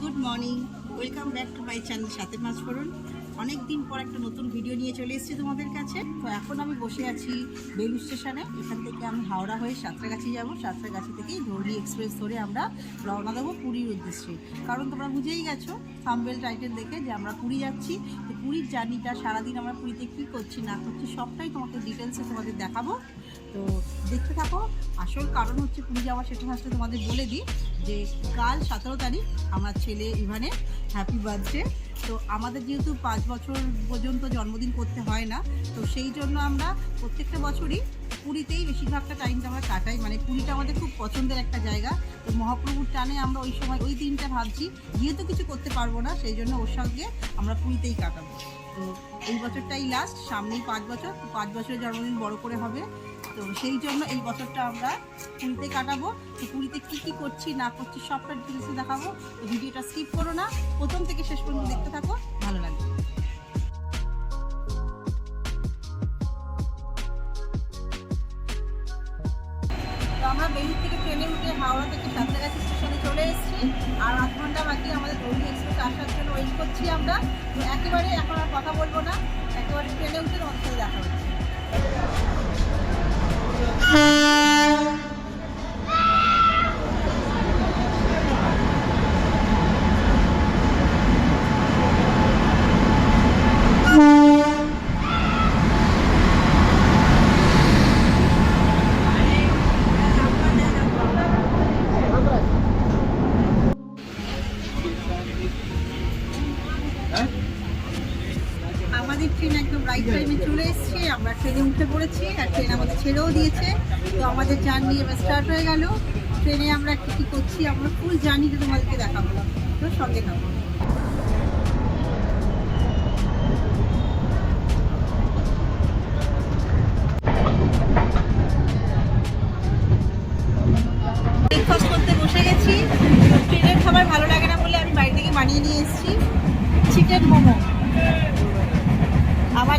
Good morning welcome back to my channel সাথে মাছ ফোরন অনেক দিন পর একটা নতুন ভিডিও নিয়ে চলে এসেছি তোমাদের কাছে। তো এখন আমি বসে আছি বেলু স্টেশনে। এখান থেকে আমি হাওড়া হয়ে সাঁতরাগাছি যাব। সাঁতরাগাছি থেকেই ধর্লি এক্সপ্রেস ধরে আমরা রওনা দেবো পুরীর উদ্দেশ্যে। কারণ তোমরা বুঝেই গেছো, থাম্বেল টাইটেল দেখে যে আমরা পুরী যাচ্ছি। তো পুরীর জার্নিটা সারাদিন আমরা পুরীতে কী করছি, না করছি, সবটাই তোমাকে ডিটেলসে তোমাদের দেখাবো। তো দেখতে থাকো। আসল কারণ হচ্ছে পুরী যাওয়া সেটা ফার্স্টে তোমাদের বলে দিই যে কাল সতেরো তারিখ আমার ছেলে ইভানের হ্যাপি বার্থডে তো আমাদের যেহেতু পাঁচ বছর পর্যন্ত জন্মদিন করতে হয় না, তো সেই জন্য আমরা প্রত্যেকটা বছরই পুরীতেই বেশিরভাগটা টাইমটা আমরা কাটাই। মানে পুরীটা আমাদের খুব পছন্দের একটা জায়গা। তো মহাপ্রভুর টানে আমরা ওই সময় ওই দিনটা ভাবছি, যেহেতু কিছু করতে পারব না, সেই জন্য ওর সঙ্গে আমরা পুরীতেই কাটাবো। তো এই বছরটাই লাস্ট সামনেই পাঁচ বছর। তো পাঁচ বছরের জন্মদিন বড় করে হবে। তো সেই জন্য এই বছরটা আমরা পুরীতে কাটাবো। তো পুরীতে কী কী করছি, না করছি, সবটা ডিটেলসে দেখাবো। তো ভিডিওটা স্কিপ করো না। প্রথম থেকে শেষ পর্যন্ত দেখতে থাকো। ভালো লাগবে। আমরা বেলুর থেকে ট্রেনে উঠে হাওড়া থেকে সাঁতরাগাছি স্টেশনে চলে এসেছি। আর আধ ঘণ্টা বাকি আমাদের দৌড়ি এক্সপ্রেস আসার জন্য ওয়েট করছি আমরা। তো একেবারে এখন আর কথা বলব না। একেবারে ট্রেনে উঠে তোমাদের সাথে দেখা হচ্ছে। আমাদের এসেছে, আমরা ট্রেনে উঠে পড়েছি, আর ট্রেন আমাদের ছেড়েও দিয়েছে। তো আমাদের জার্নি এবার স্টার্ট হয়ে গেল। ট্রেনে আমরা কী কী করছি, আমরা ফুল জার্নিটা তোমাদেরকে দেখাবো। তো সঙ্গে থাকব ব্রেকফাস্ট করতে বসে গেছি। ট্রেনের ভালো লাগে না বলে আমি বাড়ি থেকে বানিয়ে নিয়ে এসেছি। চিকেন মোমো। আবার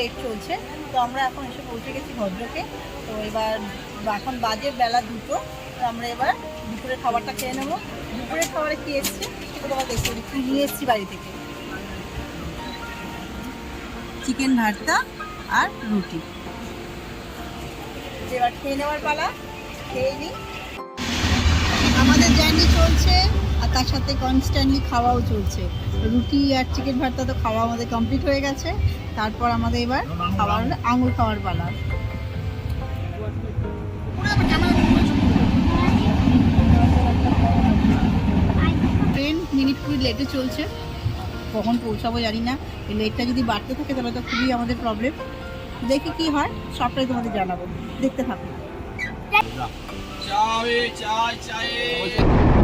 লেট চলছে। তো আমরা এখন এসে পৌঁছে গেছি ভদ্রকে। তো এবার এখন বাজে বেলা দুটো। তো আমরা এবার দুপুরের খাবারটা খেয়ে নেব। দুপুরের খাবারে কী এসছে সেটা তোমার দেখতে হবে। কী নিয়ে এসেছি বাড়ি থেকে? চিকেন ভর্তা আর রুটি। এবার খেয়ে নেওয়ার পালা। খেয়ে নিই আমাদের জার্নি চলছে। আর তার সাথে কনস্ট্যান্টলি খাওয়াও চলছে রুটি আর চিকেন ভাতটা তো খাওয়া আমাদের কমপ্লিট হয়ে গেছে তারপর আমাদের এবার খাওয়ার আঙুর খাওয়ার পালা ট্রেন মিনিট কুড়ি লেটে চলছে কখন পৌঁছাবো জানি না এই লেটটা যদি বাড়তে থাকে তাহলে তো খুবই আমাদের প্রবলেম দেখি কি হয় সবটাই তোমাদের জানাব দেখতে থাকো চাই চাই চাই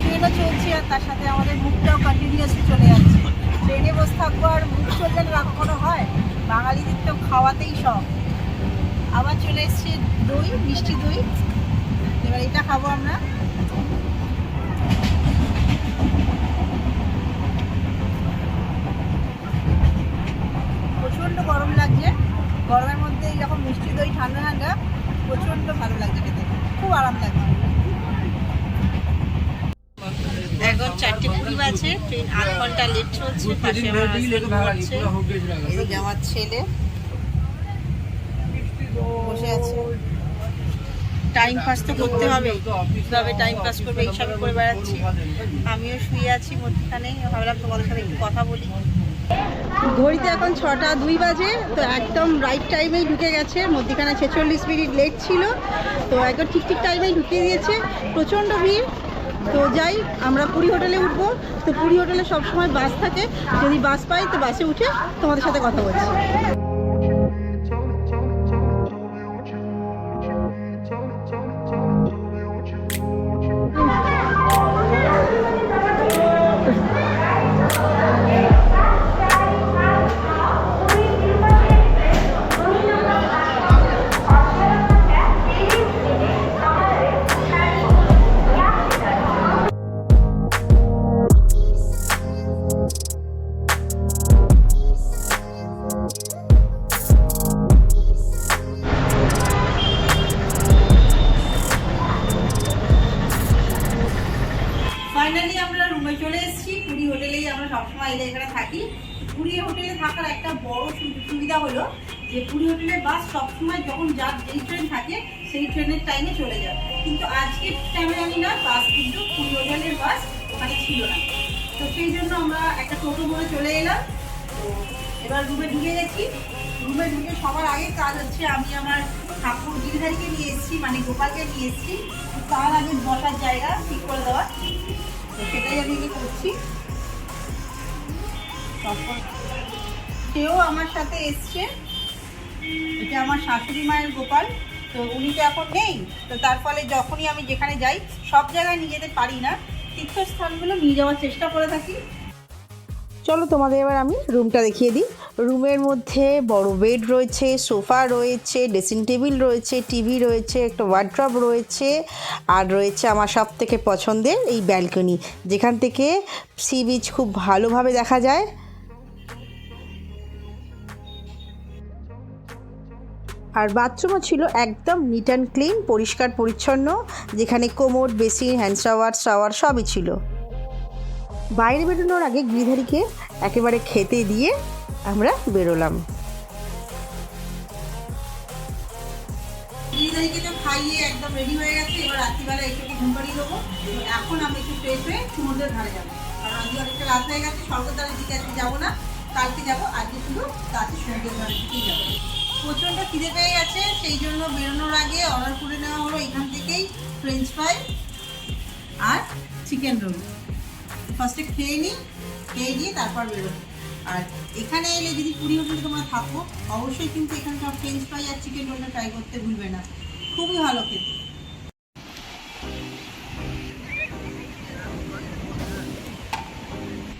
ট্রেনও আর তার সাথে আমাদের মুখটাও চলে যাচ্ছে। ট্রেনে বসে থাকব আর মুখ চললে হয়? বাঙালিদের তো খাওয়াতেই সব আবার চলে এসছে দই, মিষ্টি দই। এবার এটা খাব আমরা। প্রচণ্ড গরম লাগছে। গরমের মধ্যে যখন মিষ্টি দই ঠান্ডা ঠান্ডা প্রচণ্ড ভালো লাগছে খেতে। খুব আরাম লাগছে এখন চারটে কুড়ি বাজে ট্রেন আধ ঘণ্টা লেট চলছে পাশে আমার husband ঘুমাচ্ছে। এদিকে আমার ছেলে বসে আছে। টাইম পাস তো করতে হবে। কীভাবে টাইম পাস করবে এইসব করে বেড়াচ্ছি। আমিও শুয়ে আছি মধ্যখানে। ভাবলাম তোমাদের সাথে একটু কথা বলি। ঘড়িতে এখন ছটা দুই বাজে, তো একদম রাইট টাইমেই ঢুকে গেছে। মধ্যিখানে ছেচল্লিশ মিনিট লেট ছিল, তো একদম ঠিক ঠিক টাইমেই ঢুকিয়ে দিয়েছে। প্রচণ্ড ভিড়। তো যাই, আমরা পুরী হোটেলে উঠবো। তো পুরী হোটেলে সবসময় বাস থাকে। যদি বাস পাই, তো বাসে উঠে তোমাদের সাথে কথা বলছি। ফাইনালি আমরা রুমে চলে এসেছি। পুরী হোটেলেই আমরা সবসময় এলে এখানে থাকি। পুরী হোটেলে থাকার একটা বড় সুবিধা হলো যে পুরী হোটেলের বাস সবসময় যখন যার যেই ট্রেন থাকে, সেই ট্রেনের টাইমে চলে যায়। কিন্তু আজকে কেন জানি না বাস কিন্তু পুরী হোটেলের বাস ওখানে ছিল না। তো সেই জন্য আমরা একটা টোটো করে চলে এলাম। তো এবার রুমে ঢুকে গেছি। রুমে ঢুকে সবার আগে কাজ হচ্ছে আমি আমার ঠাকুর গিরিধারীকে নিয়ে এসেছি মানে গোপালকে নিয়ে এসেছি। তার আগে বসার জায়গা ঠিক করে দেওয়ার। তো সেটাই আমি কি করছি? তারপর সেও আমার সাথে এসছে। এটা আমার শাশুড়ি মায়ের গোপাল। তো উনি তো এখন নেই। তো তার ফলে যখনই আমি যেখানে যাই, সব জায়গায় নিয়ে যেতে পারি না। তীর্থস্থানগুলো নিয়ে যাওয়ার চেষ্টা করে থাকি। চলো তোমাদের এবার আমি রুমটা দেখিয়ে দিই। রুমের মধ্যে বড় বেড রয়েছে, সোফা রয়েছে, ড্রেসিং টেবিল রয়েছে, টিভি রয়েছে, একটা ওয়ার্ড্রপ রয়েছে, আর রয়েছে আমার সব থেকে পছন্দের এই ব্যালকনি, যেখান থেকে সি বিচ খুব ভালোভাবে দেখা যায়। আর বাথরুমও ছিল একদম নিট অ্যান্ড ক্লিন পরিষ্কার পরিচ্ছন্ন, যেখানে commode basin, hand shower shower সবই ছিল। বাইরে বেরোনোর আগে গিরিধারীকে একেবারে খেতে দিয়ে আমরা বেরোলাম। গিরিধারীকে তো খাইয়ে একদম রেডি হয়ে গেছে, এবার এখন আমি একটু সমুদ্রের ধারে যাব। কারণ গেছে দিকে আজকে যাব না, কালকে যাব, আজকে দিকেই যাব। প্রচণ্ড খিদে পেয়ে গেছে, সেই জন্য বেরোনোর আগে অর্ডার করে নেওয়া হলো এখান থেকেই ফ্রেঞ্চ ফ্রাই আর চিকেন রোল ফার্স্টে খেয়ে নিই, খেয়ে নিয়ে তারপর বেরোবো। আর এখানে এলে যদি পুরী হোটেলে তোমরা থাকো, অবশ্যই কিন্তু এখানকার ফ্রেঞ্চ ফ্রাই আর চিকেন রোলটা ট্রাই করতে ভুলবে না। খুবই ভালো খেতে।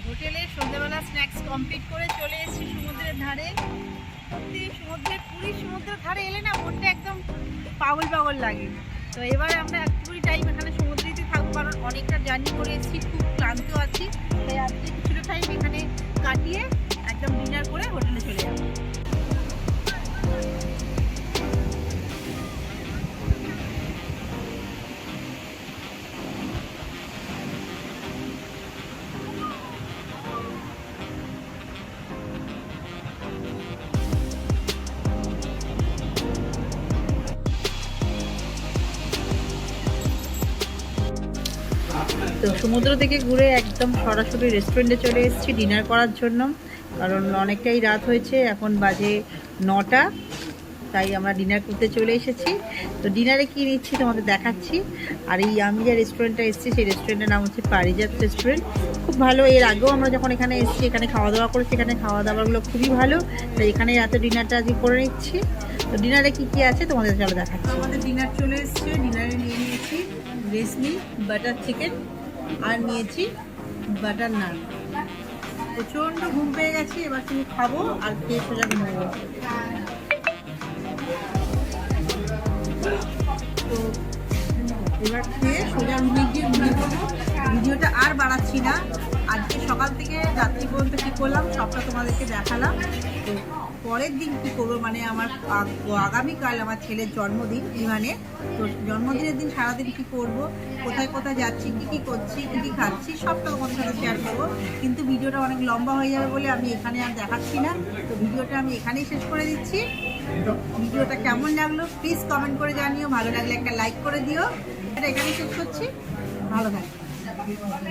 হোটেলে সন্ধ্যাবেলা স্ন্যাক্স কমপ্লিট করে চলে এসেছি সমুদ্রের ধারে। সত্যি সমুদ্রের পুরী সমুদ্রের ধারে এলে না মনটা একদম পাগল পাগল লাগে। তো এবার আমরা একটুকুই টাইম এখানে সমুদ্রেতে থাকব, কারণ অনেকটা জার্নি করে এসেছি, খুব ক্লান্ত আছি। তাই আজকে কিছুটা টাইম এখানে কাটিয়ে একদম ডিনার করে হোটেলে চলে যাব। তো সমুদ্র থেকে ঘুরে একদম সরাসরি রেস্টুরেন্টে চলে এসেছি ডিনার করার জন্য। কারণ অনেকটাই রাত হয়েছে, এখন বাজে নটা, তাই আমরা ডিনার করতে চলে এসেছি। তো ডিনারে কি নিচ্ছি তোমাদের দেখাচ্ছি। আর এই আমি যে রেস্টুরেন্টটা এসেছি, সেই রেস্টুরেন্টের নাম হচ্ছে পারিজাত রেস্টুরেন্ট খুব ভালো, এর আগেও আমরা যখন এখানে এসেছি, এখানে খাওয়া দাওয়া করেছি, এখানে খাওয়া দাওয়াগুলো খুবই ভালো। তাই এখানে রাতে ডিনারটা আজকে করে নিচ্ছি। তো ডিনারে কী কী আছে তোমাদের চলো দেখাচ্ছি। আমাদের ডিনার চলে এসেছে। ডিনারে নিয়ে নিয়েছি রেসমি বাটার চিকেন আর নিয়েছি বাটার নান। প্রচণ্ড ঘুম পেয়ে গেছি, এবার শুধু খাব আর খেয়ে সোজা ঘুমাবো। তো এবার খেয়ে সোজা রুমে গিয়ে ঘুমিয়ে পড়ব। ভিডিওটা আর বাড়াচ্ছি না। আজকে সকাল থেকে রাত্রি পর্যন্ত কী করলাম, সবটা তোমাদেরকে দেখালাম। তো পরের দিন কী করব? মানে আমার আগামীকাল আমার ছেলের জন্মদিন, ইমানে। তো জন্মদিনের দিন সারাদিন কী করব? কোথায় কোথায় যাচ্ছি? কী কী করছি? কী কী খাচ্ছি? সবটা তোমাদের সাথে শেয়ার করব। কিন্তু ভিডিওটা অনেক লম্বা হয়ে যাবে বলে আমি এখানে আর দেখাচ্ছি না। তো ভিডিওটা আমি এখানেই শেষ করে দিচ্ছি। ভিডিওটা কেমন লাগল? প্লিজ কমেন্ট করে জানিও। ভালো লাগলে একটা লাইক করে দিও। এটা এখানেই শেষ করছি। ভালো থাকবে